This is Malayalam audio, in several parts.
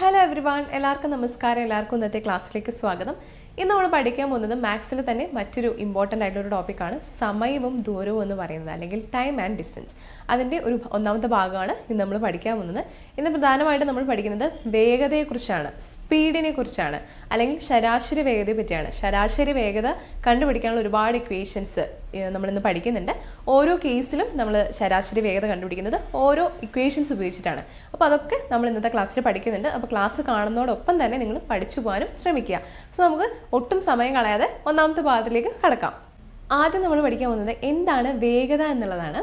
ഹലോ എവ്രി വൺ എല്ലാവർക്കും നമസ്കാരം. എല്ലാവർക്കും ഇന്നത്തെ ക്ലാസ്സിലേക്ക് സ്വാഗതം. ഇന്ന് നമ്മൾ പഠിക്കാൻ പോകുന്നത് മാത്സിൽ തന്നെ മറ്റൊരു ഇമ്പോർട്ടന്റ് ആയിട്ടുള്ള ടോപ്പിക്കാണ് സമയവും ദൂരവും എന്ന് പറയുന്നത് അല്ലെങ്കിൽ ടൈം ആൻഡ് ഡിസ്റ്റൻസ് അതിന്റെ ഒരു ഒന്നാമത്തെ ഭാഗമാണ് ഇന്ന് നമ്മൾ പഠിക്കാൻ പോകുന്നത്. ഇന്ന് പ്രധാനമായിട്ട് നമ്മൾ പഠിക്കുന്നത് വേഗതയെക്കുറിച്ചാണ് സ്പീഡിനെ കുറിച്ചാണ് അല്ലെങ്കിൽ ശരാശരി വേഗതയെ പറ്റിയാണ് ശരാശരി വേഗത കണ്ടുപിടിക്കാനുള്ള ഒരുപാട് ഇക്വേഷൻസ് നമ്മളിന്ന് പഠിക്കുന്നുണ്ട്. ഓരോ കേസിലും നമ്മൾ ശരാശരി വേഗത കണ്ടുപിടിക്കുന്നത് ഓരോ ഇക്വേഷൻസ് ഉപയോഗിച്ചിട്ടാണ്. അപ്പോൾ അതൊക്കെ നമ്മൾ ഇന്നത്തെ ക്ലാസ്സിൽ പഠിക്കുന്നുണ്ട്. അപ്പോൾ ക്ലാസ് കാണുന്നതോടൊപ്പം തന്നെ നിങ്ങൾ പഠിച്ചു പോകാനും ശ്രമിക്കുക. സോ നമുക്ക് ഒട്ടും സമയം കളയാതെ ഒന്നാമത്തെ ഭാഗത്തിലേക്ക് കടക്കാം. ആദ്യം നമ്മൾ പഠിക്കാൻ പോകുന്നത് എന്താണ് വേഗത എന്നുള്ളതാണ്.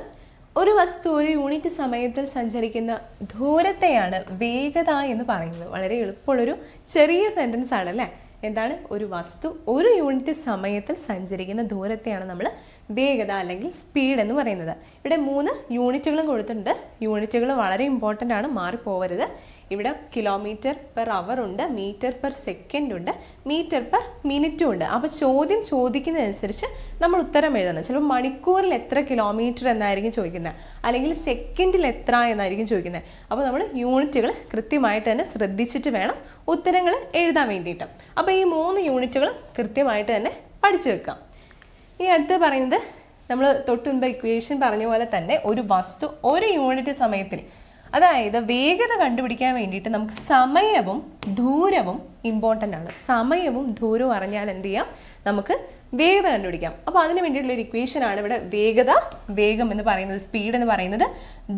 ഒരു വസ്തു ഒരു യൂണിറ്റ് സമയത്തിൽ സഞ്ചരിക്കുന്ന ദൂരത്തെയാണ് വേഗത എന്ന് പറയുന്നത്. വളരെ എളുപ്പമുള്ളൊരു ചെറിയ സെന്റൻസ് ആണ് അല്ലേ എന്താണ്? ഒരു വസ്തു ഒരു യൂണിറ്റ് സമയത്തിൽ സഞ്ചരിക്കുന്ന ദൂരത്തെയാണ് നമ്മൾ വേഗത അല്ലെങ്കിൽ സ്പീഡ് എന്ന് പറയുന്നത്. ഇവിടെ മൂന്ന് യൂണിറ്റുകളും കൊടുത്തിട്ടുണ്ട്. യൂണിറ്റുകൾ വളരെ ഇമ്പോർട്ടന്റ് ആണ്. മാറിപ്പോവരുത്. ഇവിടെ കിലോമീറ്റർ പെർ അവർ ഉണ്ട് മീറ്റർ പെർ സെക്കൻഡ് ഉണ്ട് മീറ്റർ പെർ മിനിറ്റും ഉണ്ട്. അപ്പോൾ ചോദ്യം ചോദിക്കുന്നതനുസരിച്ച് നമ്മൾ ഉത്തരം എഴുതണം. ചിലപ്പോൾ മണിക്കൂറിൽ എത്ര കിലോമീറ്റർ എന്നായിരിക്കും ചോദിക്കുന്നത്. അല്ലെങ്കിൽ സെക്കൻഡിൽ എത്ര എന്നായിരിക്കും ചോദിക്കുന്നത്. അപ്പോൾ നമ്മൾ യൂണിറ്റുകൾ കൃത്യമായിട്ട് തന്നെ ശ്രദ്ധിച്ചിട്ട് വേണം ഉത്തരങ്ങൾ എഴുതാൻ വേണ്ടിയിട്ട്. അപ്പോൾ ഈ മൂന്ന് യൂണിറ്റുകൾ കൃത്യമായിട്ട് തന്നെ പഠിച്ചു വെക്കാം. ഈ അടുത്ത് പറയുന്നത് നമ്മൾ തൊട്ട് മുമ്പ് ഇക്വേഷൻ പറഞ്ഞ പോലെ തന്നെ ഒരു വസ്തു ഒരു യൂണിറ്റ് സമയത്തിൽ അതായത് വേഗത കണ്ടുപിടിക്കാൻ വേണ്ടിയിട്ട് നമുക്ക് സമയവും ദൂരവും ഇമ്പോർട്ടന്റ് ആണ്. സമയവും ദൂരവും അറിഞ്ഞാൽ എന്ത് ചെയ്യാം? നമുക്ക് വേഗത കണ്ടുപിടിക്കാം. അപ്പോൾ അതിന് വേണ്ടിയിട്ടുള്ള ഒരു ഇക്വേഷൻ ആണ് ഇവിടെ വേഗത വേഗം എന്ന് പറയുന്നത് സ്പീഡ് എന്ന് പറയുന്നത്.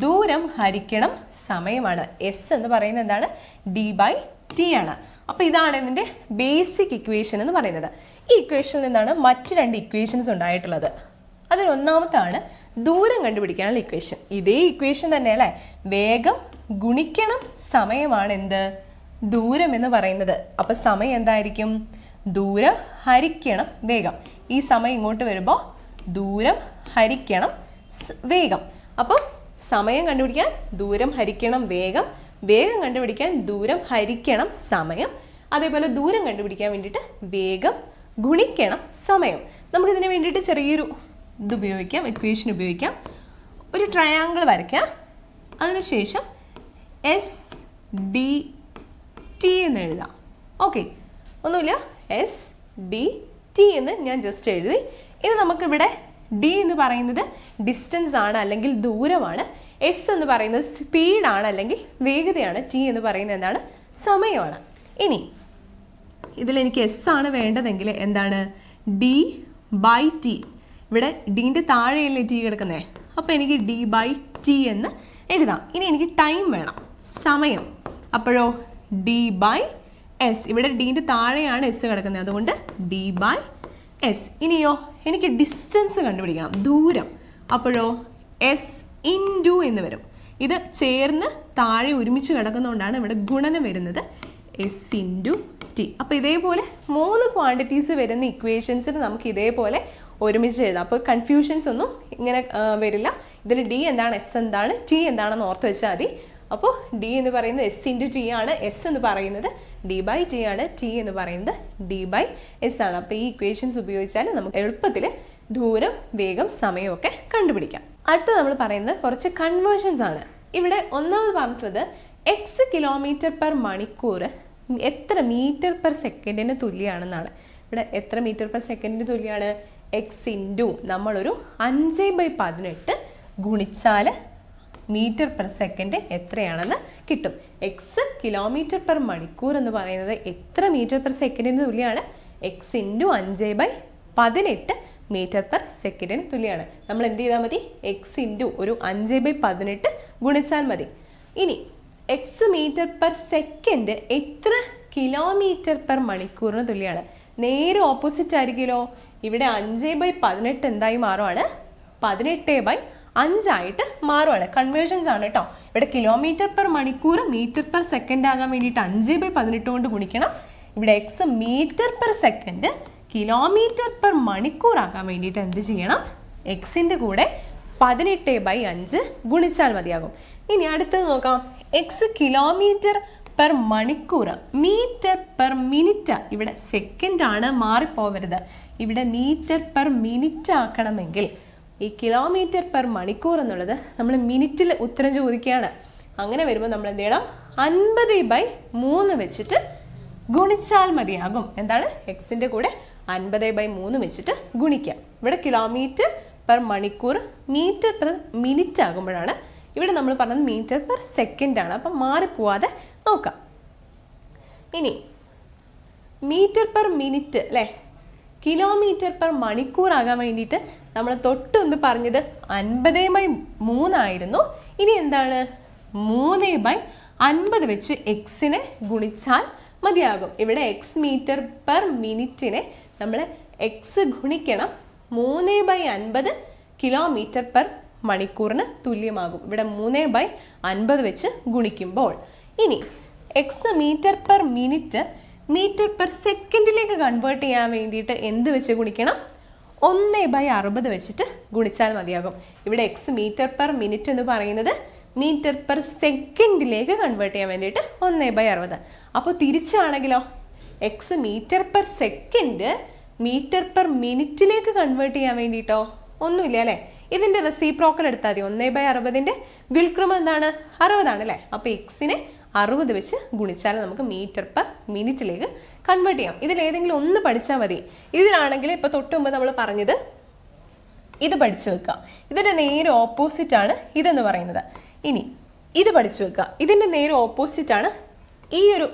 ദൂരം ഹരിക്കണം സമയമാണ്. എസ് എന്ന് പറയുന്നത് എന്താണ്? ഡി ബൈ ടി ആണ്. അപ്പോൾ ഇതാണ് ഇതിന്റെ ബേസിക് ഇക്വേഷൻ എന്ന് പറയുന്നത്. ഈ ഇക്വേഷനിൽ നിന്നാണ് മറ്റ് രണ്ട് ഇക്വേഷൻസ് ഉണ്ടായിട്ടുള്ളത്. അതിൽ ഒന്നാമത്താണ് ദൂരം കണ്ടുപിടിക്കാനുള്ള ഇക്വേഷൻ ഇതേ ഇക്വേഷൻ തന്നെ അല്ലേ? വേഗം ഗുണിക്കണം സമയമാണ് എന്ത്? ദൂരം എന്ന് പറയുന്നത്. അപ്പൊ സമയം എന്തായിരിക്കും? ദൂരം ഹരിക്കണം വേഗം. ഈ സമയം ഇങ്ങോട്ട് വരുമ്പോൾ ദൂരം ഹരിക്കണം വേഗം. അപ്പം സമയം കണ്ടുപിടിക്കാൻ ദൂരം ഹരിക്കണം വേഗം വേഗം കണ്ടുപിടിക്കാൻ ദൂരം ഹരിക്കണം സമയം അതേപോലെ ദൂരം കണ്ടുപിടിക്കാൻ വേണ്ടിയിട്ട് വേഗം ഗുണിക്കണം സമയം. നമുക്കിതിന് വേണ്ടിയിട്ട് ചെറിയൊരു ഇത് ഉപയോഗിക്കാം ഇക്വേഷൻ ഉപയോഗിക്കാം. ഒരു ട്രയാങ്കിൾ വരയ്ക്കാം. അതിനുശേഷം എസ് ഡി ടി എന്ന് എഴുതാം. ഓക്കെ ഒന്നുമില്ല. എസ് ഡി ടി എന്ന് ഞാൻ ജസ്റ്റ് എഴുതി. ഇനി നമുക്കിവിടെ ഡി എന്ന് പറയുന്നത് ഡിസ്റ്റൻസ് ആണ് അല്ലെങ്കിൽ ദൂരമാണ്. എസ് എന്ന് പറയുന്നത് സ്പീഡാണ് അല്ലെങ്കിൽ വേഗതയാണ്. ടി എന്ന് പറയുന്നത് എന്താണ്? സമയമാണ്. ഇനി ഇതിൽ എനിക്ക് എസ് ആണ് വേണ്ടതെങ്കിൽ എന്താണ്? ഡി ബൈ ടി ഇവിടെ ഡീന്റെ താഴെയല്ലേ ടി കിടക്കുന്നേ? അപ്പോൾ എനിക്ക് ഡി ബൈ ടി എന്ന് എഴുതാം. ഇനി എനിക്ക് ടൈം വേണം. സമയം. അപ്പോഴോ? ഡി ബൈ എസ് ഇവിടെ ഡീന്റെ താഴെയാണ് എസ് കിടക്കുന്നത്. അതുകൊണ്ട് ഡി ബൈ എസ് ഇനിയോ? എനിക്ക് ഡിസ്റ്റൻസ് കണ്ടുപിടിക്കണം. ദൂരം. അപ്പോഴോ? എസ് ഇന്റു എന്ന് വരും. ഇത് ചേർന്ന് താഴെ ഒരുമിച്ച് കിടക്കുന്നതുകൊണ്ടാണ് ഇവിടെ ഗുണനം വരുന്നത്. എസ് ഇന്റു ടി അപ്പോൾ ഇതേപോലെ മൂന്ന് ക്വാണ്ടിറ്റീസ് വരുന്ന ഇക്വേഷൻസിന് നമുക്ക് ഇതേപോലെ ഒരുമിച്ച് എഴുതാം. അപ്പോൾ കൺഫ്യൂഷൻസ് ഒന്നും ഇങ്ങനെ വരില്ല. ഇതിൽ ഡി എന്താണ് എസ് എന്താണ് ടി എന്താണെന്ന് ഓർത്ത് വെച്ചാൽ മതി. അപ്പോൾ ഡി എന്ന് പറയുന്നത് എസ് ഇന്റു ടി ആണ്. എസ് എന്ന് പറയുന്നത് ഡി ബൈ ടി ആണ്. ടി എന്ന് പറയുന്നത് ഡി ബൈ എസ് ആണ്. അപ്പോൾ ഈ ഇക്വേഷൻസ് ഉപയോഗിച്ചാൽ നമുക്ക് എളുപ്പത്തിൽ ദൂരം വേഗം സമയമൊക്കെ കണ്ടുപിടിക്കാം. അടുത്ത നമ്മൾ പറയുന്നത് കുറച്ച് കൺവേർഷൻസ് ആണ്. ഇവിടെ ഒന്നാമത് പറഞ്ഞിട്ടുള്ളത് എക്സ് കിലോമീറ്റർ പെർ മണിക്കൂർ എത്ര മീറ്റർ പെർ സെക്കൻഡിന് തുല്യമാണെന്നാണ് ഇവിടെ എത്ര മീറ്റർ പെർ സെക്കൻഡിന് തുല്യമാണ് എക്സ് ഇന്റു നമ്മളൊരു അഞ്ച് ബൈ പതിനെട്ട് ഗുണിച്ചാൽ മീറ്റർ പെർ സെക്കൻഡ് എത്രയാണെന്ന് കിട്ടും. എക്സ് കിലോമീറ്റർ പെർ മണിക്കൂർ എന്ന് പറയുന്നത് എത്ര മീറ്റർ പെർ സെക്കൻഡിന് തുല്യമാണ് എക്സ് ഇന്റു അഞ്ച് ബൈ പതിനെട്ട് മീറ്റർ പെർ സെക്കൻഡിന് തുല്യമാണ് നമ്മൾ എന്ത് ചെയ്താൽ മതി? എക്സ് ഇന്റു ഒരു അഞ്ച് ബൈ പതിനെട്ട് ഗുണിച്ചാൽ മതി. ഇനി എക്സ് മീറ്റർ പെർ സെക്കൻഡ് എത്ര കിലോമീറ്റർ പെർ മണിക്കൂറിന് തുല്യമാണ് നേരെ ഓപ്പോസിറ്റ് ആയിരിക്കുമല്ലോ. ഇവിടെ അഞ്ച് ബൈ പതിനെട്ട് എന്തായി മാറുവാണ്? പതിനെട്ട് ബൈ അഞ്ചായിട്ട് മാറുവാണ്. കൺവേർഷൻസ് ആണ് കേട്ടോ ഇവിടെ കിലോമീറ്റർ പെർ മണിക്കൂർ മീറ്റർ പെർ സെക്കൻഡ് ആകാൻ വേണ്ടിയിട്ട് അഞ്ച് ബൈ പതിനെട്ട് കൊണ്ട് ഗുണിക്കണം. ഇവിടെ X metre per second kilometre per മണിക്കൂർ ആകാൻ വേണ്ടിയിട്ട് എന്ത് ചെയ്യണം? എക്സിന്റെ കൂടെ പതിനെട്ട് ബൈ അഞ്ച് ഗുണിച്ചാൽ മതിയാകും. ഇനി അടുത്തത് നോക്കാം. എക്സ് കിലോമീറ്റർ പെർ മണിക്കൂർ മീറ്റർ പെർ മിനിറ്റ് ഇവിടെ സെക്കൻഡ് ആണ് മാറിപ്പോവരുത്. ഇവിടെ മീറ്റർ പെർ മിനിറ്റ് ആക്കണമെങ്കിൽ ഈ കിലോമീറ്റർ പെർ മണിക്കൂർ എന്നുള്ളത് നമ്മൾ മിനിറ്റിൽ ഉത്തരം ചോദിക്കുകയാണ്. അങ്ങനെ വരുമ്പോൾ നമ്മൾ എന്ത് ചെയ്യണം? അൻപത് ബൈ മൂന്ന് വെച്ചിട്ട് ഗുണിച്ചാൽ മതിയാകും. എന്താണ്? എക്സിന്റെ കൂടെ അൻപത് ബൈ മൂന്ന് വെച്ചിട്ട് ഗുണിക്കുക. ഇവിടെ കിലോമീറ്റർ പെർ മണിക്കൂർ മീറ്റർ പെർ മിനിറ്റ് ആകുമ്പോഴാണ് ഇവിടെ നമ്മൾ പറഞ്ഞത് മീറ്റർ പെർ സെക്കൻഡ് ആണ്. അപ്പം മാറിപ്പോവാതെ നോക്കാം. ഇനി മീറ്റർ പെർ മിനിറ്റ് അല്ലേ കിലോമീറ്റർ പെർ മണിക്കൂർ ആകാൻ വേണ്ടിയിട്ട് നമ്മൾ തൊട്ട് മുമ്പ് പറഞ്ഞത് അൻപത് ബൈ മൂന്നായിരുന്നു ഇനി എന്താണ്? മൂന്ന് ബൈ അൻപത് വെച്ച് എക്സിനെ ഗുണിച്ചാൽ മതിയാകും. ഇവിടെ എക്സ് മീറ്റർ പെർ മിനിറ്റിനെ നമ്മൾ എക്സ് ഗുണിക്കണം. മൂന്ന് ബൈ അൻപത് കിലോമീറ്റർ പെർ മണിക്കൂറിന് തുല്യമാകും. ഇവിടെ മൂന്ന് ബൈ അൻപത് വെച്ച് ഗുണിക്കുമ്പോൾ. ഇനി X metre per minute metre per സെക്കൻഡിലേക്ക് convert ചെയ്യാൻ വേണ്ടിയിട്ട് എന്ത് വെച്ച് ഗുണിക്കണം? ഒന്ന് ബൈ അറുപത് വെച്ചിട്ട് ഗുണിച്ചാൽ മതിയാകും. ഇവിടെ എക്സ് മീറ്റർ പെർ മിനിറ്റ് എന്ന് പറയുന്നത് മീറ്റർ പെർ സെക്കൻഡിലേക്ക് കൺവേർട്ട് ചെയ്യാൻ വേണ്ടിയിട്ട് ഒന്ന് ബൈ അറുപത്. അപ്പോൾ തിരിച്ചാണെങ്കിലോ? X metre per second metre per മിനിറ്റിലേക്ക് convert ചെയ്യാൻ വേണ്ടിയിട്ടോ? ഒന്നുമില്ല അല്ലേ? ഇതിന്റെ റെസിപ്രോക്കൽ എടുത്താൽ മതി. ഒന്നേ ബൈ അറുപതിന്റെ വിൽക്രമം എന്താണ്? അറുപതാണ് അല്ലേ? അപ്പോൾ എക്സിനെ അറുപത് വെച്ച് ഗുണിച്ചാൽ നമുക്ക് മീറ്റർ പെർ മിനിറ്റിലേക്ക് കൺവേർട്ട് ചെയ്യാം. ഇതിൽ ഏതെങ്കിലും ഒന്ന് പഠിച്ചാൽ മതി. ഇതിലാണെങ്കിൽ ഇപ്പോൾ തൊട്ട് മുമ്പ് നമ്മൾ പറഞ്ഞത് ഇത് പഠിച്ചു വെക്കുക ഇതിന്റെ നേരെ ഓപ്പോസിറ്റ് ആണ് ഇതെന്ന് പറയുന്നത്. ഇനി ഇത് പഠിച്ചു വെക്കുക ഇതിന്റെ നേരെ ഓപ്പോസിറ്റ് ആണ് ഈ ഒരു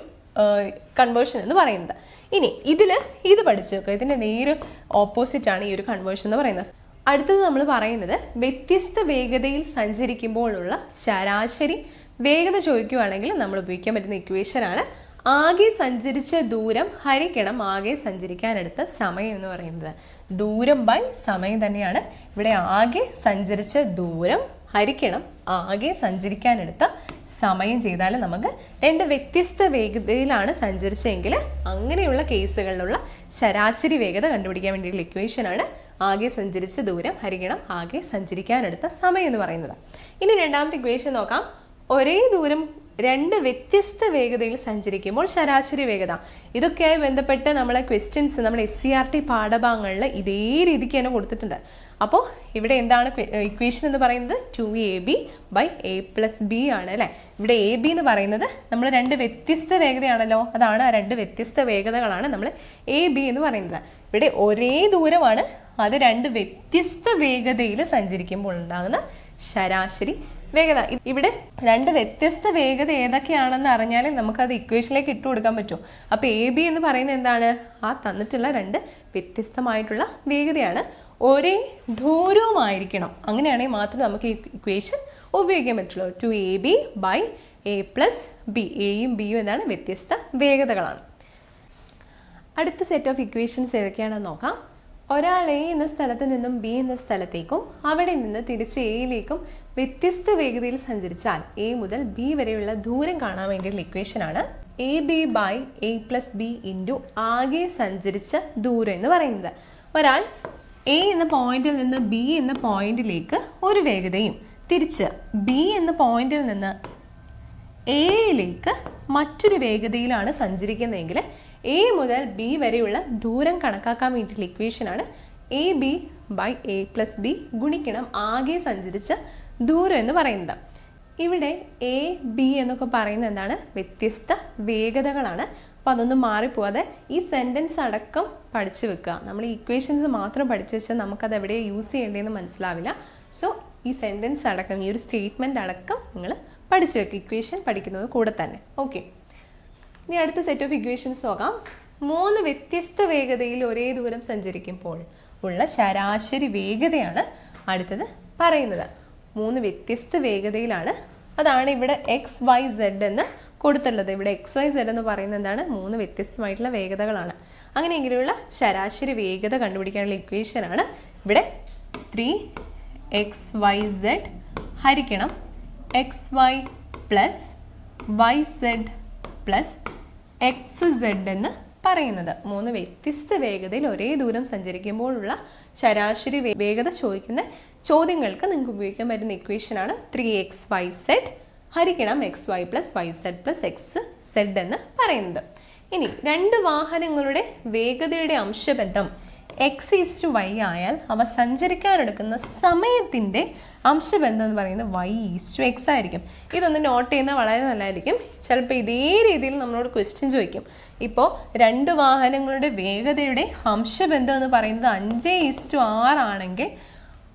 കൺവേർഷൻ എന്ന് പറയുന്നത്. ഇനി ഇതിൽ ഇത് പഠിച്ചു വെക്കുക ഇതിന്റെ നേരെ ഓപ്പോസിറ്റ് ആണ് ഈ ഒരു കൺവേർഷൻ എന്ന് പറയുന്നത്. അടുത്തത് നമ്മൾ പറയുന്നത് വ്യത്യസ്ത വേഗതയിൽ സഞ്ചരിക്കുമ്പോഴുള്ള ശരാശരി വേഗത ചോദിക്കുകയാണെങ്കിൽ നമ്മൾ ഉപയോഗിക്കാൻ പറ്റുന്ന ഇക്വേഷൻ ആണ്. ആകെ സഞ്ചരിച്ച ദൂരം ഹരിക്കണം ആകെ സഞ്ചരിക്കാനെടുത്ത സമയം എന്ന് പറയുന്നത്. ദൂരം ബൈ സമയം തന്നെയാണ്. ഇവിടെ ആകെ സഞ്ചരിച്ച ദൂരം ഹരിക്കണം ആകെ സഞ്ചരിക്കാനെടുത്ത സമയം ചെയ്താൽ നമുക്ക് രണ്ട് വ്യത്യസ്ത വേഗതയിലാണ് സഞ്ചരിച്ചതെങ്കിൽ അങ്ങനെയുള്ള കേസുകളിലുള്ള ശരാശരി വേഗത കണ്ടുപിടിക്കാൻ വേണ്ടിയുള്ള ഇക്വേഷൻ ആണ് ആകെ സഞ്ചരിച്ച ദൂരം ഹരിക്കണം ആകെ സഞ്ചരിക്കാനെടുത്ത സമയം എന്ന് പറയുന്നത്. ഇനി രണ്ടാമത്തെ ഇക്വേഷൻ നോക്കാം. ഒരേ ദൂരം രണ്ട് വ്യത്യസ്ത വേഗതയിൽ സഞ്ചരിക്കുമ്പോൾ ശരാശരി വേഗത. ഇതൊക്കെയായി ബന്ധപ്പെട്ട് നമ്മളെ ക്വസ്റ്റ്യൻസ് നമ്മുടെ എസ് സി ആർ ടി പാഠഭാഗങ്ങളിൽ ഇതേ രീതിക്ക് തന്നെ കൊടുത്തിട്ടുണ്ട്. അപ്പോൾ ഇവിടെ എന്താണ് ഇക്വേഷൻ എന്ന് പറയുന്നത്? Two A B by A plus B ആണ് അല്ലേ? ഇവിടെ എ ബി എന്ന് പറയുന്നത് നമ്മൾ രണ്ട് വ്യത്യസ്ത വേഗതയാണല്ലോ. അതാണ് ആ രണ്ട് വ്യത്യസ്ത വേഗതകളാണ് നമ്മൾ എ ബി എന്ന് പറയുന്നത്. ഇവിടെ ഒരേ ദൂരമാണ് അത് രണ്ട് വ്യത്യസ്ത വേഗതയിൽ സഞ്ചരിക്കുമ്പോൾ ഉണ്ടാകുന്ന ശരാശരി വേഗത. ഇവിടെ രണ്ട് വ്യത്യസ്ത വേഗത ഏതൊക്കെയാണെന്ന് അറിഞ്ഞാൽ നമുക്കത് ഇക്വേഷനിലേക്ക് ഇട്ട് കൊടുക്കാൻ പറ്റും. അപ്പോൾ എ ബി എന്ന് പറയുന്നത് എന്താണ്? ആ തന്നിട്ടുള്ള രണ്ട് വ്യത്യസ്തമായിട്ടുള്ള വേഗതയാണ്. ഒരേ ദൂരവുമായിരിക്കണം അങ്ങനെയാണെങ്കിൽ മാത്രം നമുക്ക് ഈ ഇക്വേഷൻ ഉപയോഗിക്കാൻ പറ്റുള്ളൂ. Two A B by A plus B എയും ബിയും എന്നാണ് വ്യത്യസ്ത വേഗതകളാണ്. അടുത്ത സെറ്റ് ഓഫ് ഇക്വേഷൻസ് ഏതൊക്കെയാണെന്ന് നോക്കാം. ഒരാൾ എ എന്ന സ്ഥലത്ത് നിന്നും ബി എന്ന സ്ഥലത്തേക്കും അവിടെ നിന്ന് തിരിച്ച് എയിലേക്കും വ്യത്യസ്ത വേഗതയിൽ സഞ്ചരിച്ചാൽ എ മുതൽ ബി വരെയുള്ള ദൂരം കാണാൻ വേണ്ടിയുള്ള ഇക്വേഷനാണ് A B by A plus B into ആകെ സഞ്ചരിച്ച ദൂരം എന്ന് പറയുന്നത്. ഒരാൾ എ എന്ന പോയിന്റിൽ നിന്ന് ബി എന്ന പോയിന്റിലേക്ക് ഒരു വേഗതയും. തിരിച്ച് ബി എന്ന പോയിന്റിൽ നിന്ന് എയിലേക്ക് മറ്റൊരു വേഗതയിലാണ് സഞ്ചരിക്കുന്നതെങ്കിൽ എ മുതൽ ബി വരെയുള്ള ദൂരം കണക്കാക്കാൻ വേണ്ടിയിട്ടുള്ള ഇക്വേഷനാണ് A B by A plus B ഗുണിക്കണം ആകെ സഞ്ചരിച്ച ദൂരം എന്ന് പറയുന്നത്. ഇവിടെ എ ബി എന്നൊക്കെ പറയുന്നത് എന്താണ്? വ്യത്യസ്ത വേഗതകളാണ്. അപ്പോൾ അതൊന്നും മാറിപ്പോവാതെ ഈ സെന്റൻസ് അടക്കം പഠിച്ചു വെക്കുക. നമ്മൾ ഇക്വേഷൻസ് മാത്രം പഠിച്ചു വെച്ചാൽ നമുക്കത് എവിടെ യൂസ് ചെയ്യേണ്ടതെന്ന് മനസ്സിലാവില്ല. സോ ഈ സെന്റൻസ് അടക്കം ഈ ഒരു സ്റ്റേറ്റ്മെന്റ് അടക്കം നിങ്ങൾ പഠിച്ചു വെക്കുക. ഇക്വേഷൻ പഠിക്കുന്നത് കൂടെ തന്നെ. ഓക്കെ ഇനി അടുത്ത സെറ്റ് ഓഫ് ഇക്വേഷൻസ് നോക്കാം. മൂന്ന് വ്യത്യസ്ത വേഗതയിൽ ഒരേ ദൂരം സഞ്ചരിക്കുമ്പോൾ ഉള്ള ശരാശരി വേഗതയാണ് അടുത്തത് പറയുന്നത്. മൂന്ന് വ്യത്യസ്ത വേഗതയിലാണ്. അതാണ് ഇവിടെ എക്സ് വൈ സെഡ് എന്ന് കൊടുത്തുള്ളത് ഇവിടെ എക്സ് വൈ സെഡ് എന്ന് പറയുന്നത് എന്താണ്? മൂന്ന് വ്യത്യസ്തമായിട്ടുള്ള വേഗതകളാണ്. അങ്ങനെയെങ്കിലുള്ള ശരാശരി വേഗത കണ്ടുപിടിക്കാനുള്ള ഇക്വേഷനാണ് ഇവിടെ ത്രീ എക്സ് വൈ സെഡ് ഹരിക്കണം X Y plus Y Z plus X Z എന്ന് പറയുന്നത്. മൂന്ന് വ്യത്യസ്ത വേഗതയിൽ ഒരേ ദൂരം സഞ്ചരിക്കുമ്പോഴുള്ള ശരാശരി വേഗത ചോദിക്കുന്ന ചോദ്യങ്ങൾക്ക് നിങ്ങൾക്ക് ഉപയോഗിക്കാൻ പറ്റുന്ന ഇക്വേഷനാണ് ത്രീ എക്സ് വൈ സെഡ് ഹരിക്കണം X Y plus Y Z plus X Z എന്ന് പറയുന്നത്. ഇനി രണ്ട് വാഹനങ്ങളുടെ വേഗതയുടെ അംശബന്ധം എക്സ് ഈസ് ടു വൈ ആയാൽ അവ സഞ്ചരിക്കാനെടുക്കുന്ന സമയത്തിന്റെ അംശബന്ധം എന്ന് പറയുന്നത് വൈ ഈസ് ടു എക്സ് ആയിരിക്കും. ഇതൊന്ന് നോട്ട് ചെയ്യുന്നത് വളരെ നല്ലതായിരിക്കും. ചിലപ്പോൾ ഇതേ രീതിയിൽ നമ്മളോട് ക്വസ്റ്റ്യൻ ചോദിക്കും. ഇപ്പോൾ രണ്ട് വാഹനങ്ങളുടെ വേഗതയുടെ അംശബന്ധം എന്ന് പറയുന്നത് അഞ്ച് ഈസ് ടു ആറാണെങ്കിൽ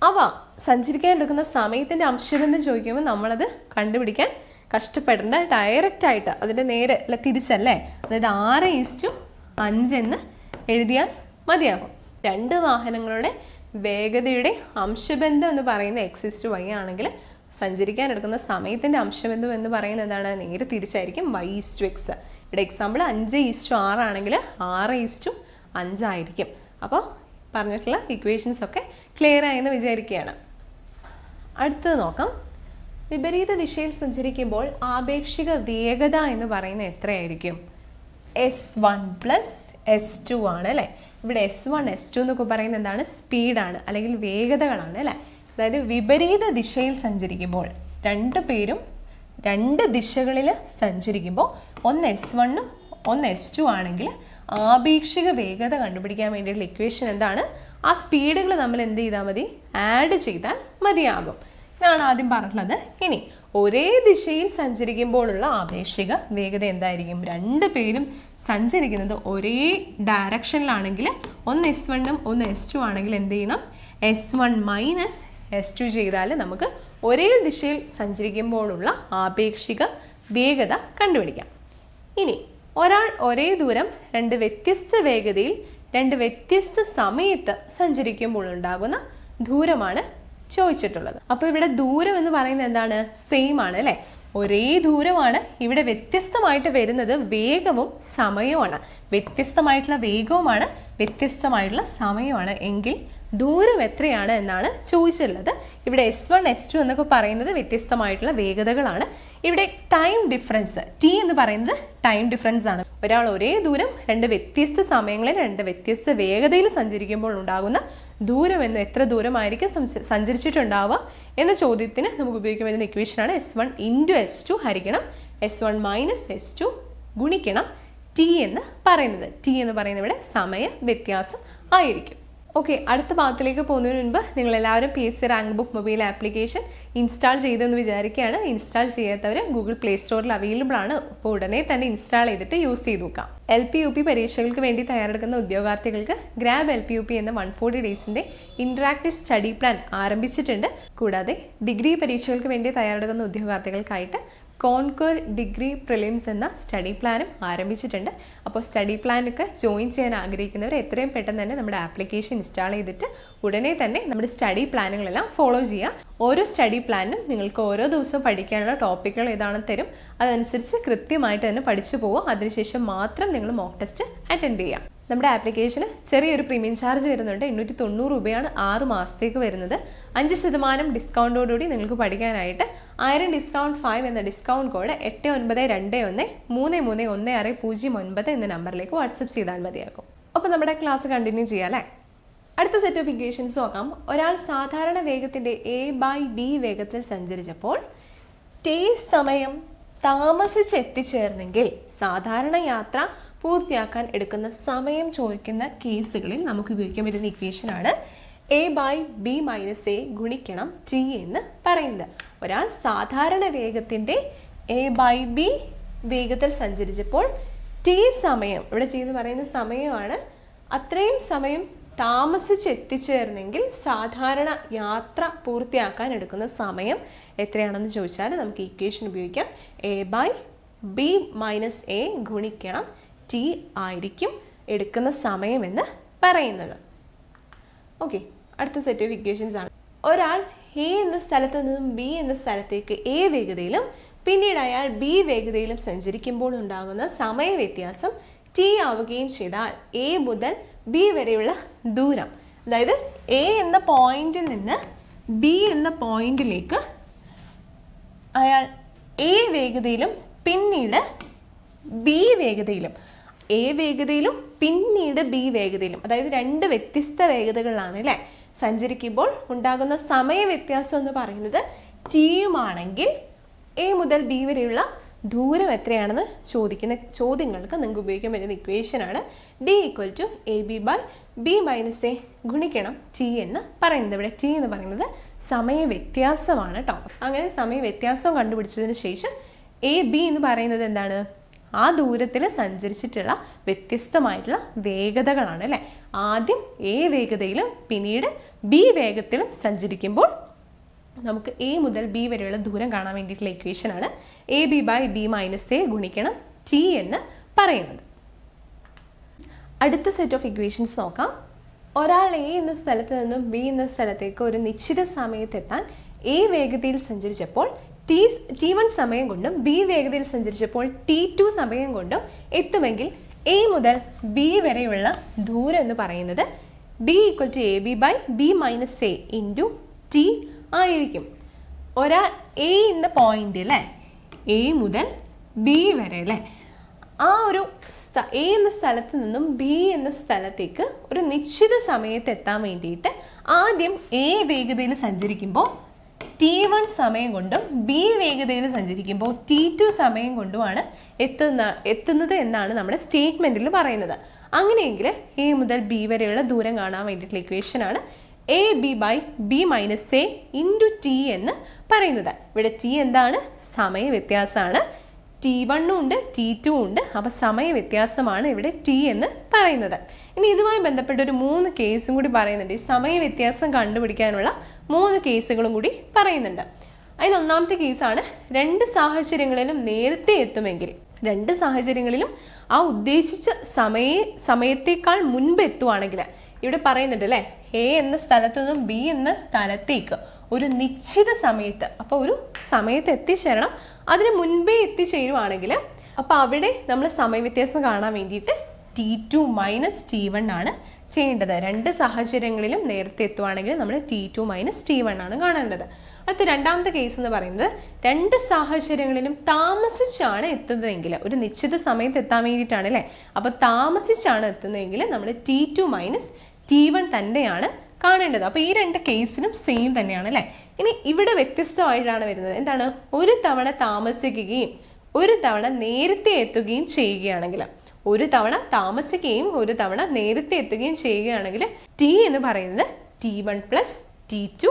അവ സഞ്ചരിക്കാൻ എടുക്കുന്ന സമയത്തിന്റെ അംശബന്ധം ചോദിക്കുമ്പോൾ നമ്മളത് കണ്ടുപിടിക്കാൻ കഷ്ടപ്പെടേണ്ട ഡയറക്റ്റ് ആയിട്ട് അതിന്റെ നേരെ അല്ല തിരിച്ചല്ലേ? അതായത് ആറ് ഈസ്റ്റു അഞ്ചെന്ന് എഴുതിയാൽ മതിയാകും. രണ്ട് വാഹനങ്ങളുടെ വേഗതയുടെ അംശബന്ധം എന്ന് പറയുന്ന എക്സ് ഇസ്റ്റു വൈ ആണെങ്കിൽ സഞ്ചരിക്കാൻ എടുക്കുന്ന സമയത്തിന്റെ അംശബന്ധം എന്ന് പറയുന്നത് എന്താണ്? നേരെ തിരിച്ചായിരിക്കും വൈ ഈസ്റ്റു എക്സ് ഇവിടെ എക്സാമ്പിൾ അഞ്ച് ഈസ്റ്റു ആറാണെങ്കിൽ ആറ് ഈസ്റ്റു അഞ്ചായിരിക്കും അപ്പോൾ പറഞ്ഞിട്ടുള്ള ഇക്വേഷൻസ് ഒക്കെ ക്ലിയർ ആയെന്ന് വിചാരിക്കുകയാണ്. അടുത്തത് നോക്കാം. വിപരീത ദിശയിൽ സഞ്ചരിക്കുമ്പോൾ ആപേക്ഷിക വേഗത എന്ന് പറയുന്നത് എത്രയായിരിക്കും? S one plus S two ആണ് അല്ലേ? ഇവിടെ എസ് വൺ എസ് ടു എന്നൊക്കെ പറയുന്നത് എന്താണ്? സ്പീഡാണ് അല്ലെങ്കിൽ വേഗതകളാണ് അല്ലേ? അതായത് വിപരീത ദിശയിൽ സഞ്ചരിക്കുമ്പോൾ രണ്ട് പേരും രണ്ട് ദിശകളിൽ സഞ്ചരിക്കുമ്പോൾ ഒന്ന് എസ് വണ്ണും ഒന്ന് എസ് ടു ആണെങ്കിൽ ആപേക്ഷിക വേഗത കണ്ടുപിടിക്കാൻ വേണ്ടിയിട്ടുള്ള ഇക്വേഷൻ എന്താണ്? ആ സ്പീഡുകൾ നമ്മൾ എന്ത് ചെയ്താൽ മതി? ആഡ് ചെയ്താൽ മതിയാകും. ഇതാണ് ആദ്യം പറഞ്ഞത്. ഇനി ഒരേ ദിശയിൽ സഞ്ചരിക്കുമ്പോഴുള്ള ആപേക്ഷിക വേഗത എന്തായിരിക്കും? രണ്ട് പേരും സഞ്ചരിക്കുന്നത് ഒരേ ഡയറക്ഷനിലാണെങ്കിൽ ഒന്ന് എസ് വണ്ണും ഒന്ന് എസ് ടു ആണെങ്കിൽ എന്ത് ചെയ്യണം? S one minus S two ചെയ്താൽ നമുക്ക് ഒരേ ദിശയിൽ സഞ്ചരിക്കുമ്പോഴുള്ള ആപേക്ഷിക വേഗത കണ്ടുപിടിക്കാം. ഇനി ഒരാൾ ഒരേ ദൂരം രണ്ട് വ്യത്യസ്ത വേഗതയിൽ രണ്ട് വ്യത്യസ്ത സമയത്ത് സഞ്ചരിക്കുമ്പോൾ ഉണ്ടാകുന്ന ദൂരമാണ് ചോദിച്ചിട്ടുള്ളത്. അപ്പോൾ ഇവിടെ ദൂരം എന്ന് പറയുന്നത് എന്താണ്? സെയിം ആണ് അല്ലേ? ഒരേ ദൂരമാണ്. ഇവിടെ വ്യത്യസ്തമായിട്ട് വരുന്നത് വേഗവും സമയവുമാണ്. വ്യത്യസ്തമായിട്ടുള്ള വേഗവുമാണ് വ്യത്യസ്തമായിട്ടുള്ള സമയമാണ് എങ്കിൽ ദൂരം എത്രയാണ് എന്നാണ് ചോദിച്ചിട്ടുള്ളത്. ഇവിടെ എസ് വൺ എസ് ടു എന്നൊക്കെ പറയുന്നത് വ്യത്യസ്തമായിട്ടുള്ള വേഗതകളാണ്. ഇവിടെ ടൈം ഡിഫറൻസ് ടി എന്ന് പറയുന്നത് ടൈം ഡിഫറൻസ് ആണ്. ഒരാൾ ഒരേ ദൂരം രണ്ട് വ്യത്യസ്ത സമയങ്ങളിൽ രണ്ട് വ്യത്യസ്ത വേഗതയിൽ സഞ്ചരിക്കുമ്പോൾ ഉണ്ടാകുന്ന ദൂരം എന്ന് എത്ര ദൂരമായിരിക്കും സഞ്ചരിച്ചിട്ടുണ്ടാവുക എന്ന ചോദ്യത്തിന് നമുക്ക് ഉപയോഗിക്കാൻ പറ്റുന്ന ഇക്വേഷനാണ് S one into S two ഹരിക്കണം. S one minus S two ഗുണിക്കണം ടി എന്ന് പറയുന്നത്. ടി എന്ന് പറയുന്നത് ഇവിടെ സമയ വ്യത്യാസം ആയിരിക്കും. ഓക്കെ അടുത്ത ഭാഗത്തിലേക്ക് പോകുന്നതിന് മുൻപ് നിങ്ങൾ എല്ലാവരും P S C rank book mobile application install ചെയ്തെന്ന് വിചാരിക്കുകയാണ്. ഇൻസ്റ്റാൾ ചെയ്യാത്തവർ ഗൂഗിൾ പ്ലേ സ്റ്റോറിൽ അവൈലബിൾ ആണ്. അപ്പോൾ ഉടനെ തന്നെ ഇൻസ്റ്റാൾ ചെയ്തിട്ട് യൂസ് ചെയ്ത് നോക്കാം. എൽ പി യു പി പരീക്ഷകൾക്ക് വേണ്ടി തയ്യാറെടുക്കുന്ന ഉദ്യോഗാർത്ഥികൾക്ക് grab L P U P എന്ന വൺ ഫോർട്ടി ഡേയ്സിന്റെ ഇൻട്രാക്റ്റീവ് സ്റ്റഡി പ്ലാൻ ആരംഭിച്ചിട്ടുണ്ട്. കൂടാതെ ഡിഗ്രി പരീക്ഷകൾക്ക് വേണ്ടി തയ്യാറെടുക്കുന്ന ഉദ്യോഗാർത്ഥികൾക്കായിട്ട് കോൺകോർ ഡിഗ്രി പ്രിലിംസ് എന്ന സ്റ്റഡി പ്ലാനും ആരംഭിച്ചിട്ടുണ്ട്. അപ്പോൾ സ്റ്റഡി പ്ലാനൊക്കെ ജോയിൻ ചെയ്യാൻ ആഗ്രഹിക്കുന്നവർ എത്രയും പെട്ടെന്ന് തന്നെ നമ്മുടെ ആപ്ലിക്കേഷൻ ഇൻസ്റ്റാൾ ചെയ്തിട്ട് ഉടനെ തന്നെ നമ്മുടെ സ്റ്റഡി പ്ലാനുകളെല്ലാം ഫോളോ ചെയ്യുക ഓരോ സ്റ്റഡി പ്ലാനും നിങ്ങൾക്ക് ഓരോ ദിവസവും പഠിക്കാനുള്ള ടോപ്പിക്കുകൾ ഏതാണെന്ന് തരും. അതനുസരിച്ച് കൃത്യമായിട്ട് തന്നെ പഠിച്ചു പോവുക. അതിനുശേഷം മാത്രം നിങ്ങൾ മോക്ക് ടെസ്റ്റ് അറ്റൻഡ് ചെയ്യുക. നമ്മുടെ ആപ്ലിക്കേഷന് ചെറിയൊരു പ്രീമിയം ചാർജ് വരുന്നുണ്ട്. എണ്ണൂറ്റി തൊണ്ണൂറ് രൂപയാണ് ആറ് മാസത്തേക്ക് വരുന്നത്. അഞ്ച് ശതമാനം ഡിസ്കൗണ്ടോടുകൂടി നിങ്ങൾക്ക് പഠിക്കാനായിട്ട് ആയിരം ഡിസ്കൗണ്ട് ഫൈവ് എന്ന ഡിസ്കൗണ്ട് കോഡ് എട്ട് ഒൻപത് രണ്ട് ഒന്ന് മൂന്ന് മൂന്ന് ഒന്ന് ആറ് പൂജ്യം ഒൻപത് എന്ന നമ്പറിലേക്ക് വാട്സപ്പ് ചെയ്താൽ മതിയാകും. അപ്പോൾ നമ്മുടെ ക്ലാസ് കണ്ടിന്യൂ ചെയ്യാം അല്ലേ അടുത്ത ഇക്വേഷൻസ് നോക്കാം. ഒരാൾ സാധാരണ വേഗത്തിന്റെ എ ബൈ ബി വേഗത്തിൽ സഞ്ചരിച്ചപ്പോൾ ടേ സമയം താമസിച്ച് എത്തിച്ചേർന്നെങ്കിൽ സാധാരണ യാത്ര പൂർത്തിയാക്കാൻ എടുക്കുന്ന സമയം ചോദിക്കുന്ന കേസുകളിൽ നമുക്ക് ഉപയോഗിക്കാൻ പറ്റുന്ന ഇക്വേഷനാണ് A by B minus A ഗുണിക്കണം ടി എന്ന് പറയുന്നത്. ഒരാൾ സാധാരണ വേഗത്തിന്റെ എ ബൈ ബി വേഗത്തിൽ സഞ്ചരിച്ചപ്പോൾ ടി സമയം ഇവിടെ ടി എന്ന് പറയുന്ന സമയമാണ് അത്രയും സമയം താമസിച്ച് എത്തിച്ചേർന്നെങ്കിൽ സാധാരണ യാത്ര പൂർത്തിയാക്കാൻ എടുക്കുന്ന സമയം എത്രയാണെന്ന് ചോദിച്ചാൽ നമുക്ക് ഇക്വേഷൻ ഉപയോഗിക്കാം. A by B minus A ഗുണിക്കണം ടി ആയിരിക്കും എടുക്കുന്ന സമയമെന്ന് പറയുന്നത്. ഓക്കെ അടുത്ത സെറ്റ് ഓഫ് ഇക്വേഷൻസ് ആണ്. ഒരാൾ എ എന്ന സ്ഥലത്ത് നിന്നും ബി എന്ന സ്ഥലത്തേക്ക് എ വേഗതയിലും പിന്നീട് അയാൾ ബി വേഗതയിലും സഞ്ചരിക്കുമ്പോൾ ഉണ്ടാകുന്ന സമയ വ്യത്യാസം ടി ആവുകയും ചെയ്താൽ എ മുതൽ ബി വരെയുള്ള ദൂരം അതായത് എ എന്ന പോയിന്റിൽ നിന്ന് ബി എന്ന പോയിന്റിലേക്ക് അയാൾ എ വേഗതയിലും പിന്നീട് ബി വേഗതയിലും എ വേഗതയിലും പിന്നീട് ബി വേഗതയിലും. അതായത് രണ്ട് വ്യത്യസ്ത വേഗതകളിലാണ് അല്ലേ? സഞ്ചരിക്കുമ്പോൾ ഉണ്ടാകുന്ന സമയ വ്യത്യാസം എന്ന് പറയുന്നത് ടിയുമാണെങ്കിൽ എ മുതൽ ബി വരെയുള്ള ദൂരം എത്രയാണെന്ന് ചോദിക്കുന്ന ചോദ്യങ്ങൾക്ക് നിങ്ങൾക്ക് ഉപയോഗിക്കാൻ പറ്റുന്ന ഇക്വേഷനാണ് D equal to A B by B minus A ഗുണിക്കണം ടി എന്ന് പറയുന്നത്. ഇവിടെ ടി എന്ന് പറയുന്നത് സമയ വ്യത്യാസമാണ് കേട്ടോ അങ്ങനെ സമയ വ്യത്യാസം കണ്ടുപിടിച്ചതിന് ശേഷം എ ബി എന്ന് പറയുന്നത് എന്താണ്? ആ ദൂരത്തിൽ സഞ്ചരിച്ചിട്ടുള്ള വ്യത്യസ്തമായിട്ടുള്ള വേഗതകളാണ് അല്ലേ? ആദ്യം എ വേഗതയിലും പിന്നീട് ബി വേഗത്തിലും സഞ്ചരിക്കുമ്പോൾ നമുക്ക് എ മുതൽ ബി വരെയുള്ള ദൂരം കാണാൻ വേണ്ടിയിട്ടുള്ള ഇക്വേഷനാണ് A B by B minus A ഗുണിക്കണം ടി എന്ന് പറയുന്നത്. അടുത്ത സെറ്റ് ഓഫ് ഇക്വേഷൻസ് നോക്കാം. ഒരാൾ എ എന്ന സ്ഥലത്ത് നിന്നും ബി എന്ന സ്ഥലത്തേക്ക് ഒരു നിശ്ചിത സമയത്തെത്താൻ എ വേഗതയിൽ സഞ്ചരിച്ചപ്പോൾ ടി ടി വൺ സമയം കൊണ്ടും ബി വേഗതയിൽ സഞ്ചരിച്ചപ്പോൾ ടി ടു സമയം കൊണ്ടും എത്തുമെങ്കിൽ എ മുതൽ ബി വരെയുള്ള ദൂരം എന്ന് പറയുന്നത് D equal to A B by B minus A into T ആയിരിക്കും. ഒരാൾ എ എന്ന പോയിന്റ് അല്ലേ? എ മുതൽ ബി വരെ അല്ലേ? ആ ഒരു എ എന്ന സ്ഥലത്ത് നിന്നും ബി എന്ന സ്ഥലത്തേക്ക് ഒരു നിശ്ചിത സമയത്ത് എത്താൻ വേണ്ടിയിട്ട് ആദ്യം എ വേഗതയിൽ സഞ്ചരിക്കുമ്പോൾ ടി വൺ സമയം കൊണ്ടും ബി വേഗതയിൽ സഞ്ചരിക്കുമ്പോൾ ടി ടു സമയം കൊണ്ടുമാണ് എത്തുന്ന എത്തുന്നത് എന്നാണ് നമ്മുടെ സ്റ്റേറ്റ്മെന്റിൽ പറയുന്നത്. അങ്ങനെയെങ്കിൽ എ മുതൽ ബി വരെയുള്ള ദൂരം കാണാൻ വേണ്ടിയിട്ടുള്ള ഇക്വേഷനാണ് A B by B minus A into T എന്ന് പറയുന്നത്. ഇവിടെ ടി എന്താണ്? സമയ വ്യത്യാസമാണ്. ടി വണ്ണും ഉണ്ട് ടി ടു ഉണ്ട്. അപ്പോൾ സമയവ്യത്യാസമാണ് ഇവിടെ ടി എന്ന് പറയുന്നത്. ഇനി ഇതുമായി ബന്ധപ്പെട്ട ഒരു മൂന്ന് കേസും കൂടി പറയുന്നുണ്ട്. ഈ സമയ വ്യത്യാസം കണ്ടുപിടിക്കാനുള്ള മൂന്ന് കേസുകളും കൂടി പറയുന്നുണ്ട്. അതിൽ ഒന്നാമത്തെ കേസാണ് രണ്ട് സാഹചര്യങ്ങളിലും നേരത്തെ എത്തുമെങ്കിൽ. രണ്ട് സാഹചര്യങ്ങളിലും ആ ഉദ്ദേശിച്ച സമയ സമയത്തേക്കാൾ മുൻപ് എത്തുവാണെങ്കിൽ ഇവിടെ പറയുന്നുണ്ട് അല്ലേ? എ എന്ന സ്ഥലത്തു നിന്നും ബി എന്ന സ്ഥലത്തേക്ക്. ഒരു നിശ്ചിത സമയത്ത് അപ്പോൾ ഒരു സമയത്ത് എത്തിച്ചേരണം. അതിന് മുൻപേ എത്തിച്ചേരുവാണെങ്കിൽ അപ്പോൾ അവിടെ നമ്മൾ സമയവ്യത്യാസം കാണാൻ വേണ്ടിയിട്ട് T two minus T one ആണ് ചെയ്യേണ്ടത്. രണ്ട് സാഹചര്യങ്ങളിലും നേരത്തെ എത്തുവാണെങ്കിൽ നമ്മൾ T two minus T one ആണ് കാണേണ്ടത്. അടുത്ത രണ്ടാമത്തെ കേസ് എന്ന് പറയുന്നത് രണ്ട് സാഹചര്യങ്ങളിലും താമസിച്ചാണ് എത്തുന്നതെങ്കിൽ ഒരു നിശ്ചിത സമയത്ത് എത്താൻ വേണ്ടിയിട്ടാണ് അല്ലേ? അപ്പോൾ താമസിച്ചാണ് എത്തുന്നതെങ്കിൽ നമ്മൾ T two minus T one തന്നെയാണ് കാണേണ്ടത്. അപ്പോൾ ഈ രണ്ട് കേസിനും സെയിം തന്നെയാണ് അല്ലേ? ഇനി ഇവിടെ വ്യത്യസ്തമായിട്ടാണ് വരുന്നത്. എന്താണ്? ഒരു തവണ താമസിക്കുകയും ഒരു തവണ നേരത്തെ എത്തുകയും ചെയ്യുകയാണെങ്കിൽ ഒരു തവണ താമസിക്കുകയും ഒരു തവണ നേരത്തെ എത്തുകയും ചെയ്യുകയാണെങ്കിൽ ടി എന്ന് പറയുന്നത് T one plus T two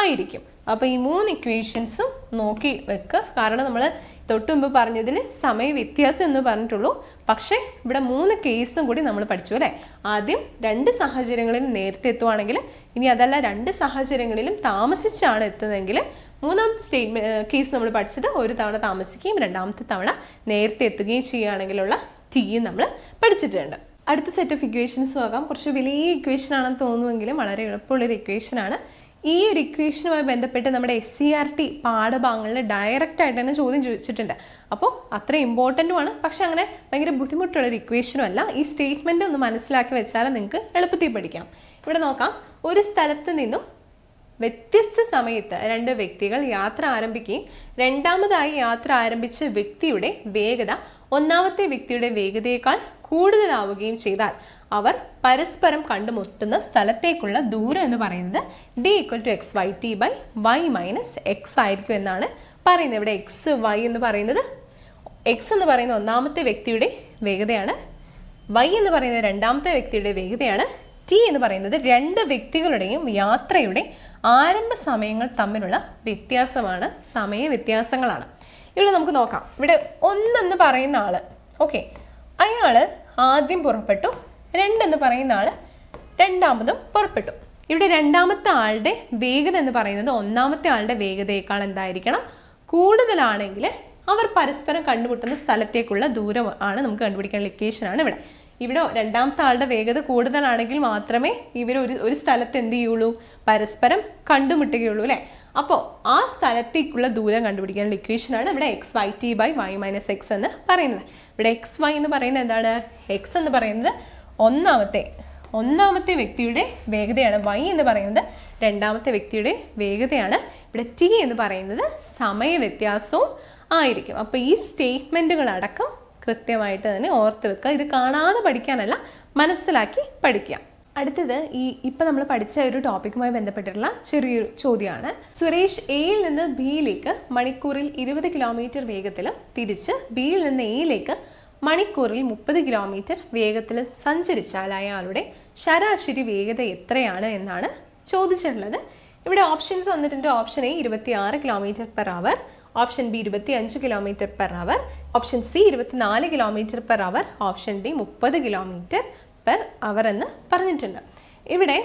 ആയിരിക്കും. അപ്പോൾ ഈ മൂന്ന് ഇക്വേഷൻസും നോക്കി വെക്കുക. കാരണം നമ്മൾ തൊട്ട് മുമ്പ് പറഞ്ഞതിൽ സമയ വ്യത്യാസം എന്ന് പറഞ്ഞിട്ടുള്ളൂ. പക്ഷേ ഇവിടെ മൂന്ന് കേസും കൂടി നമ്മൾ പഠിച്ചു അല്ലേ? ആദ്യം രണ്ട് സാഹചര്യങ്ങളിൽ നേരത്തെ എത്തുവാണെങ്കിൽ ഇനി അതല്ല രണ്ട് സാഹചര്യങ്ങളിലും താമസിച്ചാണ് എത്തുന്നതെങ്കിൽ മൂന്നാം സ്റ്റേറ്റ്മെന്റ് കേസ് നമ്മൾ പഠിച്ചത് ഒരു തവണ താമസിക്കുകയും രണ്ടാമത്തെ തവണ നേരത്തെ എത്തുകയും ചെയ്യുകയാണെങ്കിലുള്ള ടീയും നമ്മൾ പഠിച്ചിട്ടുണ്ട്. അടുത്ത സെറ്റ് ഓഫ് ഇക്വേഷൻസ് നോക്കാം. കുറച്ച് വലിയ ഇക്വേഷൻ ആണെന്ന് തോന്നുമെങ്കിലും വളരെ എളുപ്പമുള്ളൊരു ഇക്വേഷനാണ് ഈ ഒരു ഇക്വേഷനുമായി ബന്ധപ്പെട്ട് നമ്മുടെ എസ് സി ആർ ടി പാഠഭാഗങ്ങളിൽ ഡയറക്റ്റ് ആയിട്ട് തന്നെ ചോദ്യം ചോദിച്ചിട്ടുണ്ട്. അപ്പോൾ അത്ര ഇമ്പോർട്ടന്റുമാണ് പക്ഷെ അങ്ങനെ ഭയങ്കര ബുദ്ധിമുട്ടുള്ളൊരു ഇക്വേഷനും അല്ല. ഈ സ്റ്റേറ്റ്മെന്റ് ഒന്ന് മനസ്സിലാക്കി വെച്ചാൽ നിങ്ങൾക്ക് എളുപ്പത്തിൽ പഠിക്കാം. ഇവിടെ നോക്കാം. ഒരു സ്ഥലത്ത് നിന്നും വ്യത്യസ്ത സമയത്ത് രണ്ട് വ്യക്തികൾ യാത്ര ആരംഭിക്കുകയും രണ്ടാമതായി യാത്ര ആരംഭിച്ച വ്യക്തിയുടെ വേഗത ഒന്നാമത്തെ വ്യക്തിയുടെ വേഗതയേക്കാൾ കൂടുതലാവുകയും ചെയ്താൽ അവർ പരസ്പരം കണ്ടുമുട്ടുന്ന സ്ഥലത്തേക്കുള്ള ദൂരം എന്ന് പറയുന്നത് D equal to X Y T by Y minus X ആയിരിക്കും എന്നാണ് പറയുന്നത്. ഇവിടെ എക്സ് വൈ എന്ന് പറയുന്നത് എക്സ് എന്ന് പറയുന്ന ഒന്നാമത്തെ വ്യക്തിയുടെ വേഗതയാണ്. വൈ എന്ന് പറയുന്നത് രണ്ടാമത്തെ വ്യക്തിയുടെ വേഗതയാണ്. ടി എന്ന് പറയുന്നത് രണ്ട് വ്യക്തികളുടെയും യാത്രയുടെ ആരംഭ സമയങ്ങൾ തമ്മിലുള്ള വ്യത്യാസമാണ്. സമയ വ്യത്യാസങ്ങളാണ്. ഇവിടെ നമുക്ക് നോക്കാം. ഇവിടെ ഒന്നെന്ന് പറയുന്ന ആൾ. ഓക്കെ അയാൾ ആദ്യം പുറപ്പെട്ടു. രണ്ടെന്ന് പറയുന്ന ആൾ രണ്ടാമതും പുറപ്പെട്ടു. ഇവിടെ രണ്ടാമത്തെ ആളുടെ വേഗത എന്ന് പറയുന്നത് ഒന്നാമത്തെ ആളുടെ വേഗതയേക്കാൾ എന്തായിരിക്കണം? കൂടുതലാണെങ്കിൽ അവർ പരസ്പരം കണ്ടുമുട്ടുന്ന സ്ഥലത്തേക്കുള്ള ദൂരം ആണ് നമുക്ക് കണ്ടുപിടിക്കാൻ ഇക്വേഷനാണ് ഇവിടെ. ഇവിടെ രണ്ടാമത്തെ ആളുടെ വേഗത കൂടുതലാണെങ്കിൽ മാത്രമേ ഇവർ ഒരു ഒരു സ്ഥലത്ത് എന്ത് ചെയ്യുള്ളൂ? പരസ്പരം കണ്ടുമുട്ടുകയുള്ളൂ അല്ലേ? അപ്പോൾ ആ സ്ഥലത്തേക്കുള്ള ദൂരം കണ്ടുപിടിക്കാൻ ഇക്വേഷനാണ് ഇവിടെ X Y T by Y minus X എന്ന് പറയുന്നത്. ഇവിടെ എക്സ് വൈ എന്ന് പറയുന്നത് എന്താണ്? എക്സ് എന്ന് പറയുന്നത് ഒന്നാമത്തെ ഒന്നാമത്തെ വ്യക്തിയുടെ വേഗതയാണ് വൈ എന്ന് പറയുന്നത്. രണ്ടാമത്തെ വ്യക്തിയുടെ വേഗതയാണ് ഇവിടെ ടി എന്ന് പറയുന്നത്. സമയ വ്യത്യാസവും ആയിരിക്കും. അപ്പോൾ ഈ സ്റ്റേറ്റ്മെന്റുകളടക്കം കൃത്യമായിട്ട് തന്നെ ഓർത്ത് വെക്കുക. ഇത് കാണാതെ പഠിക്കാനല്ല മനസ്സിലാക്കി പഠിക്കുക. അടുത്തത് ഈ ഇപ്പം നമ്മൾ പഠിച്ച ഒരു ടോപ്പിക്കുമായി ബന്ധപ്പെട്ടിട്ടുള്ള ചെറിയൊരു ചോദ്യമാണ്. സുരേഷ് എയിൽ നിന്ന് ബിയിലേക്ക് മണിക്കൂറിൽ ഇരുപത് കിലോമീറ്റർ വേഗത്തിലും തിരിച്ച് ബിയിൽ നിന്ന് എയിലേക്ക് മണിക്കൂറിൽ മുപ്പത് കിലോമീറ്റർ വേഗത്തിൽ സഞ്ചരിച്ചാൽ അയാളുടെ ശരാശരി വേഗത എത്രയാണ് എന്നാണ് ചോദിച്ചിട്ടുള്ളത്. ഇവിടെ ഓപ്ഷൻസ് വന്നിട്ടുണ്ട്. ഓപ്ഷൻ എ ഇരുപത്തി ആറ് kilometre per hour option B ഇരുപത്തി അഞ്ച് kilometre per hour option C ഇരുപത്തിനാല് kilometre per hour option D മുപ്പത് കിലോമീറ്റർ പെർ അവർ എന്ന് പറഞ്ഞിട്ടുണ്ട്. ഇവിടെ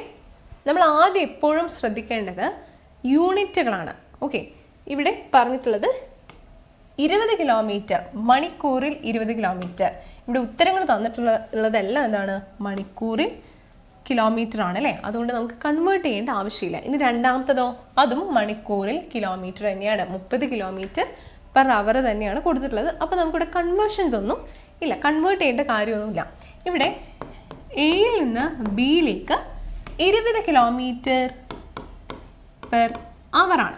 നമ്മൾ ആദ്യം എപ്പോഴും ശ്രദ്ധിക്കേണ്ടത് യൂണിറ്റുകളാണ് ഓക്കെ ഇവിടെ പറഞ്ഞിട്ടുള്ളത് ഇരുപത് കിലോമീറ്റർ മണിക്കൂറിൽ ഇരുപത് കിലോമീറ്റർ. ഇവിടെ ഉത്തരങ്ങൾ തന്നിട്ടുള്ള ഉള്ളതെല്ലാം എന്താണ്? മണിക്കൂറിൽ കിലോമീറ്റർ ആണ് അല്ലേ? അതുകൊണ്ട് നമുക്ക് കൺവേർട്ട് ചെയ്യേണ്ട ആവശ്യമില്ല. ഇനി രണ്ടാമത്തതോ? അതും മണിക്കൂറിൽ കിലോമീറ്റർ തന്നെയാണ്. മുപ്പത് കിലോമീറ്റർ പെർ അവർ തന്നെയാണ് കൊടുത്തിട്ടുള്ളത്. അപ്പോൾ നമുക്കിവിടെ കൺവേർഷൻസ് ഒന്നും ഇല്ല. കൺവേർട്ട് ചെയ്യേണ്ട കാര്യമൊന്നുമില്ല. ഇവിടെ എയിൽ നിന്ന് ബിയിലേക്ക് ഇരുപത് കിലോമീറ്റർ പെർ ആണ്.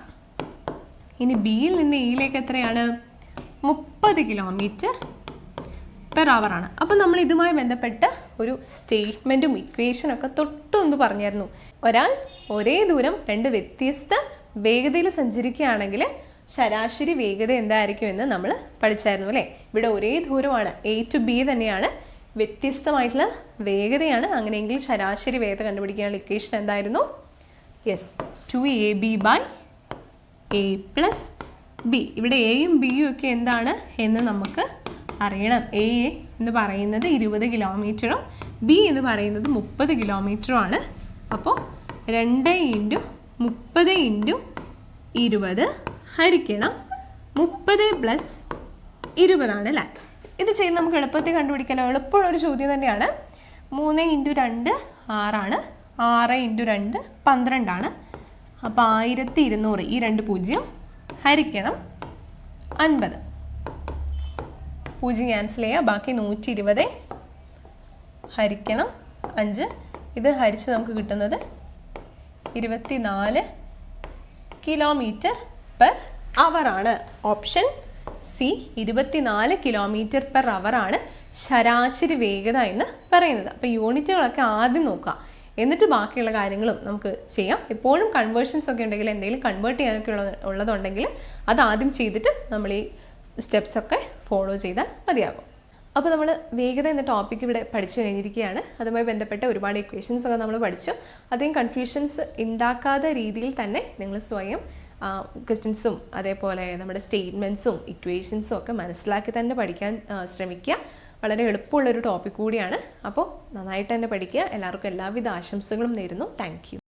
ഇനി ബിയിൽ നിന്ന് എയിലേക്ക് എത്രയാണ്? മുപ്പത് കിലോമീറ്റർ പെർ ആണ്. അപ്പം നമ്മൾ ഇതുമായി ബന്ധപ്പെട്ട ഒരു സ്റ്റേറ്റ്മെന്റും ഇക്വേഷനും ഒക്കെ മുമ്പ് പറഞ്ഞായിരുന്നു. ഒരാൾ ഒരേ ദൂരം രണ്ട് വ്യത്യസ്ത വേഗതയിൽ സഞ്ചരിക്കുകയാണെങ്കിൽ ശരാശരി വേഗത എന്തായിരിക്കും എന്ന് നമ്മൾ പഠിച്ചായിരുന്നു അല്ലേ? ഇവിടെ ഒരേ ദൂരമാണ് എ ടു ബി തന്നെയാണ്. വ്യത്യസ്തമായിട്ടുള്ള വേഗതയാണ്. അങ്ങനെയെങ്കിൽ ശരാശരി വേഗത കണ്ടുപിടിക്കാനുള്ള ഇക്വേഷൻ എന്തായിരുന്നു? Yes two A B by A plus B ഇവിടെ എയും ബിയും ഒക്കെ എന്താണ് എന്ന് നമുക്ക് അറിയണം. എ എന്ന് പറയുന്നത് ഇരുപത് കിലോമീറ്ററും ബി എന്ന് പറയുന്നത് മുപ്പത് കിലോമീറ്ററും ആണ് അപ്പോൾ രണ്ട് ഇന്റു മുപ്പത് ഇന്റു ഇരുപത് ഹരിക്കണം മുപ്പത് പ്ലസ് ഇരുപതാണ് അല്ലേ? ഇത് ചെയ്ത് നമുക്ക് എളുപ്പത്തിൽ കണ്ടുപിടിക്കാൻ എളുപ്പമുള്ള ഒരു ചോദ്യം തന്നെയാണ്. മൂന്ന് ഇന്റു രണ്ട് ആറാണ്. ആറ് ഇന്റു രണ്ട് പന്ത്രണ്ടാണ്. അപ്പോൾ ആയിരത്തി ഇരുന്നൂറ്. ഈ രണ്ട് പൂജ്യം ഹരിക്കണം. അൻപത്. പൂജ്യം ക്യാൻസൽ ചെയ്യുക ബാക്കി നൂറ്റി ഇരുപത് ഹരിക്കണം. അഞ്ച്. ഇത് ഹരിച്ച് നമുക്ക് കിട്ടുന്നത് ഇരുപത്തി നാല് കിലോമീറ്റർ പെർ ആണ്. ഓപ്ഷൻ സി ഇരുപത്തിനാല് കിലോമീറ്റർ പെർ ആണ് ശരാശരി വേഗത എന്ന് പറയുന്നത്. അപ്പോൾ യൂണിറ്റുകളൊക്കെ ആദ്യം നോക്കുക എന്നിട്ട് ബാക്കിയുള്ള കാര്യങ്ങളും നമുക്ക് ചെയ്യാം. എപ്പോഴും കൺവേർഷൻസ് ഒക്കെ ഉണ്ടെങ്കിൽ എന്തെങ്കിലും കൺവേർട്ട് ചെയ്യാനൊക്കെ ഉള്ള ഉള്ളതുണ്ടെങ്കിൽ അത് ആദ്യം ചെയ്തിട്ട് നമ്മൾ ഈ സ്റ്റെപ്സ് ഒക്കെ ഫോളോ ചെയ്താൽ മതിയാകും. അപ്പോൾ നമ്മൾ വേഗത എന്ന ടോപ്പിക് ഇവിടെ പഠിച്ചു കഴിഞ്ഞിരിക്കുകയാണ്. അതുമായി ബന്ധപ്പെട്ട ഒരുപാട് ഇക്വേഷൻസ് ഒക്കെ നമ്മൾ പഠിച്ചു. അധികം കൺഫ്യൂഷൻസ് ഉണ്ടാക്കാത്ത രീതിയിൽ തന്നെ നിങ്ങൾ സ്വയം ക്വസ്റ്റ്യൻസും അതേപോലെ നമ്മുടെ സ്റ്റേറ്റ്മെന്റ്സും ഇക്വേഷൻസും ഒക്കെ മനസ്സിലാക്കി തന്നെ പഠിക്കാൻ ശ്രമിക്കുക. വളരെ എളുപ്പമുള്ളൊരു ടോപ്പിക് കൂടിയാണ്. അപ്പോൾ നന്നായിട്ട് തന്നെ പഠിക്കുക. എല്ലാവർക്കും എല്ലാവിധ ആശംസകളും നേരുന്നു. താങ്ക്